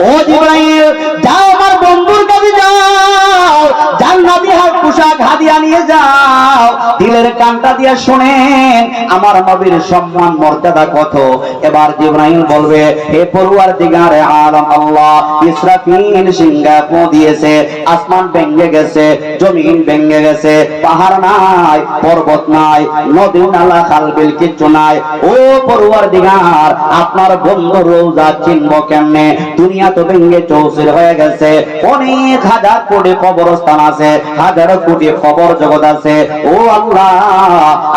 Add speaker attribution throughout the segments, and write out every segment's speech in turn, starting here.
Speaker 1: ও জিব্রাইল দিলের কানটা দিয়ে শুনেন, আমার নবীর সম্মান, মর্যাদা কত? এবার জিব্রাইল বলবে, হে পড়ুয়ার দিগারে আলম আল্লাহ, ইসরাফিল সিংহা পো দিয়েছে, আসমান ভেঙে গেছে, জমিন ভেঙে গেছে, পাহাড় নাই, পর্বত নাই, নদী নালা খালবিল কিচ্ছু নাই। ও পড়ুয়ার দিগার, আপনার বন্ধু রোজা চিনব কেমনে? দুনিয়া তো ভেঙে চৌচির হয়ে গেছে, অনেক হাজার কোটি কবরস্থান আছে, হাজার কোটি খবর জগৎ আছে। ও আল্লাহ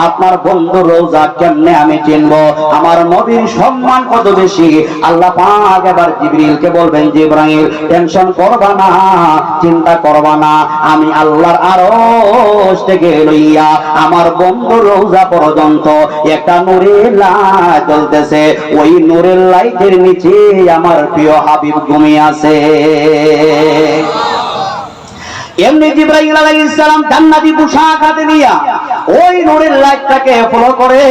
Speaker 1: আপনার বন্ধু রোজা কেমনে আমি চিনব? আমার নবীর সম্মান কত বেশি? আল্লাহ পাক এবার জিবরিলকে বলবেন, জিব্রাইল, টেনশন করবা না, চিন্তা করবা না। আমি আল্লাহর আরশ থেকে লইয়া আমার বন্ধু রোজা পর্যন্ত একটা নূরের লাইট জ্বলতেছে। ওই নূরের লাইটের নিচে আমার প্রিয় হাবিব ঘুমিয়ে আছে। এমনি জিব্রাইল আলাইহিস সালাম জান্নাতি পোশাক হাতে নিয়া ওই নূরের লাইটটাকে ফলো করে।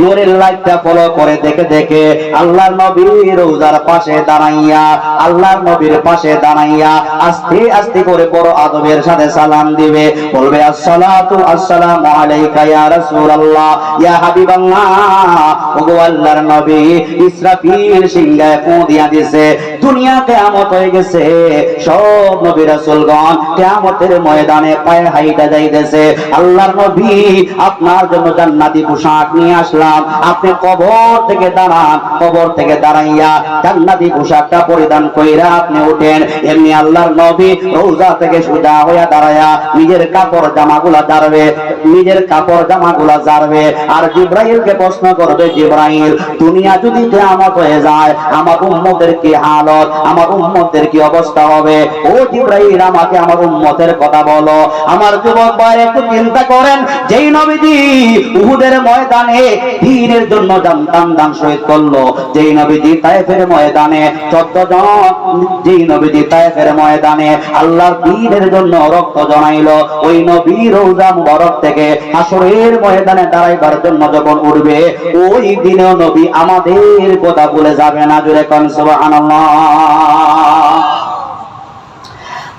Speaker 1: নূরের লাইটটা ফলো করে দেখে দেখে আল্লাহর নবীর রোজার পাশে দাঁড়াইয়া, আল্লাহর নবীর পাশে দাঁড়াইয়া আস্তে আস্তে করে বড় আদবের সাথে সালাম দিবে। বলবে, আসসালাতু আসসালামু আলাইকা ইয়া রাসূলুল্লাহ, ইয়া হাবিবাল্লাহ। ওগো আল্লাহর নবী, ইসরাফিল সিংহায় ফু দিয়া দিছে, দুনিয়া কিয়ামত হয়ে গেছে। সব নবী রাসূলগণ কিয়ামতের ময়দানে পায়ে হাইটা যাইতেছে। আল্লাহর নবী আপনার জন্য জান্নাতি পোশাক নিয়ে আসলাম। আপনি কবর থেকে দাঁড়ান, কবর থেকে দাঁড়াইয়া জান্নাতি পোশাকটা পরিধান কইরা আপনি উঠেন। এমনি আল্লাহর নবী রোজা থেকে সোজা হইয়া দাঁড়াইয়া নিজের কাপড় জামাগুলা দাঁড়াবে নিজের কাপড় জামাগুলা জারবে আর জিব্রাইলকে প্রশ্ন করবে, জিব্রাইল, দুনিয়া যদি কিয়ামত হয়ে যায়, আমার উম্মতের কি হালত, আমার উম্মতের কি অবস্থা হবে? ও জিব্রাইল, আমাকে আমার উম্মতের কথা বলো। আমার যুবক ভাই, একটু চিন্তা করেন। যেই নবীজি উহুদের ময়দানে দ্বীনের জন্য জানতাম দান শহীদ করল, যেই নবীজি তায়েফের ময়দানে, চোদ্দ জন যেই নবীজি তায়েফের ময়দানে আল্লাহর দ্বীনের জন্য রক্ত জনাইলো ওই নবী রোজা মুবারক থেকে আসরের ময়দানে দাঁড়াইবার জন্য যখন উঠবে, ওই দিনেও নবী আমাদের কথা বলে যাবে না জুড়ে কন সুবহানাল্লাহ।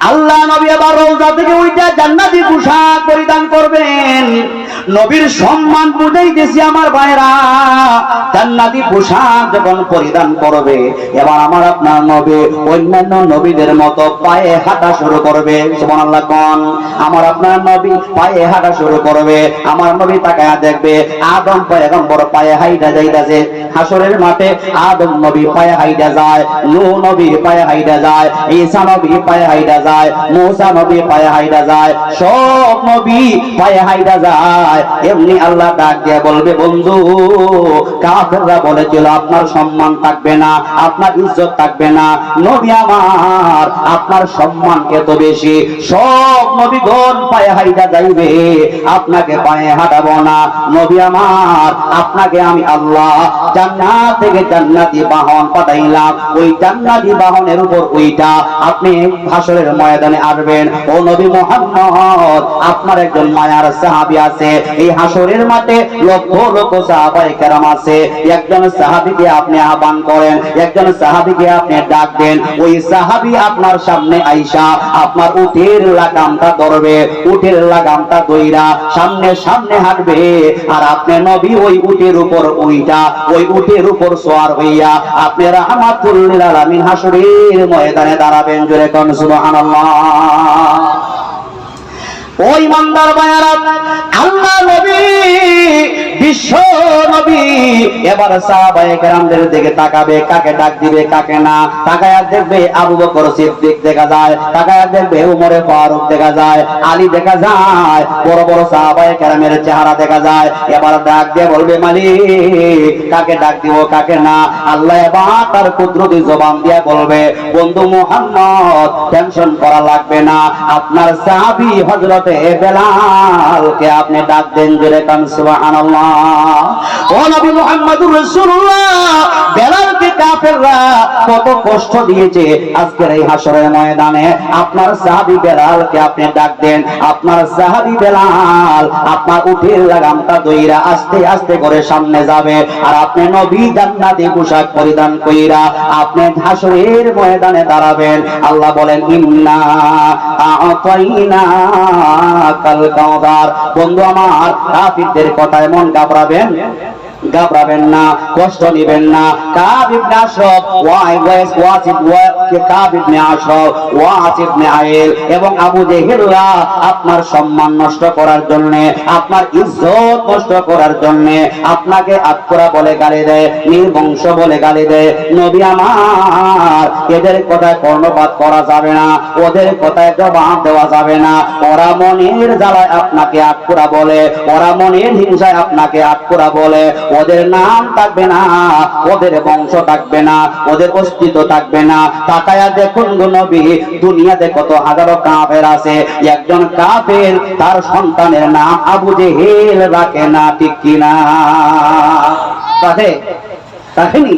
Speaker 1: আল্লাহ নবী আবার রোজা থেকে উইটা জান্নাতি পোশাক পরিধান করবেন নবীর সম্মান বুঝাইতেছি আমার ভাইরা জান্নাতি পোশাক যখন পরিধান করবে, এবার আমার আপনার নবী অন্যান্য নবীদের মতো পায়ে হাঁটা শুরু করবে। সুবহানাল্লাহ কোন? আমার আপনার নবী পায়ে হাঁটা শুরু করবে। আমার নবী তাকায়া দেখবে, আদম পয়গম্বর পায়ে হাইটা যাইতাছে। হাসরের মাঠে আদম নবী পায়ে হাইটা যায়, নূহ নবী পায়ে হাইটা যায়, ঈসা নবী পায়ে হাইটা যায়, মুসা নবী পায়ে হাইটা যায়, সব নবী পায়ে হাইটা যায়। এমনি আল্লাহ ডাক দিয়ে বলবে, বন্ধু, কাফেররা বলেছিল, আপনার সম্মান থাকবে না, আপনার ইজ্জত থাকবে না। নবী আমার, আপনার সম্মান এত বেশি। সব নবীগণ পায়ে হাইটা যাইবে, আপনাকে পায়ে হাঁটাবো না। নবী আমার, আপনাকে আমি আল্লাহ জান্নাত থেকে জান্নাতি বাহন পাঠাইলাম। ওই জান্নাতি বাহনের উপর ওইটা আপনি হাসরের ময়দানে আসবেন। ও নবী মোহাম্মদ, আপনার একজন মায়ার সাহাবী আছে। এই হাসরের মাঠে লক্ষ লক্ষ সাহাবায়ে কেরাম আছে। একজন সাহাবীকে আপনি আহ্বান করেন, একজন সাহাবীকে আপনি ডাক দেন। ওই সাহাবী আপনার সামনে আইসা আপনার উটের লাগামটা ধরবে, উটের লাগামটা দইরা সামনে সামনে হাঁটবে। আর আপনি নবী ওই উটের উপর উইটা, ওই উটের উপর সোয়ার হইয়া আপনি রাহমাতুল্লিল আলামিন হাসরের ময়দানে দাঁড়াবেন। জোরে কোন, সুবহানাল্লাহ। ওই মন্দার বায়ারা আল্লাহ নবী বিশ্ব এবার সাহাবায়ে দিকে তাকাবে, কাকে ডাক দিবে, কাকে না। তাকায়া দেখবে আবু বকর সিদ্দিক দেখা যায়, তাকায়া দেখবে উমরে ফারুক দেখা যায়, আলী দেখা যায়, বড় বড় সাহাবায়ে কেরামের চেহারা দেখা যায়। এবার ডাক দিয়ে বলবে, মালিক, কাকে ডাক দিব, কাকে না। আল্লাহ এবার তার কুদরতি জবান দিয়ে বলবে, বন্ধু মুহাম্মদ টেনশন করা লাগবে না। আপনার সাহাবী হযরতে বেলালকে আপনি ডাক দেন জোরে কান, সুবহানাল্লাহ। ও নবী মুহাম্মদুর রাসূলুল্লাহ। বেলালকে কাফেররা কত কষ্ট দিয়েছে আজকের এই হাসরের ময়দানে। আপনার সাহাবী বেলালকে আপনি ডাক দেন, আপনার সাহাবী বেলাল আপনার উঠের লাগামটা দইরা আস্তে আস্তে করে সামনে যাবে। আর আপনি নবী জান্নাতি পোশাক পরিধান কইরা আপনি হাসরের ময়দানে দাঁড়াবেন। আল্লাহ বলেন, ইন্না আতাইনা কাল কাউদার। বন্ধু আমার, কাফিরদের কথায় মন ঘাবড়াবেন ঘাবড়াবেন না, কষ্ট নিবেন না। কাব ইবনে আশরাফ, ওয়াই ওয়াইস, ওয়াসিব ওয়া কাব ইবনে আশরাফ ওয়াস এবং আবু জেহেলরা আপনার সম্মান নষ্ট করার জন্য, আপনার ইজ্জত নষ্ট করার জন্য আপনাকে আত্মরা বলে গালি দেয়, নির্বংশ বলে গালি দেয়। নবী আমার, এদের কথায় কর্ণপাত করা যাবে না, ওদের কথায় জবাব দেওয়া যাবে না। ওরা মনের জ্বালায় আপনাকে আটকুরা বলে ওরা মনের হিংসায় আপনাকে আটকুরা বলে ওদের নাম থাকবে না, ওদের বংশ থাকবে না, ওদের অস্তিত্ব থাকবে না। তাকায়া দেখুন নবী, দুনিয়াতে কত হাজারো কাফের আছে। একজন কাফের তার সন্তানের নাম আবু জেহেল রাখে না, ঠিক কিনা? তাহলে রাখেনি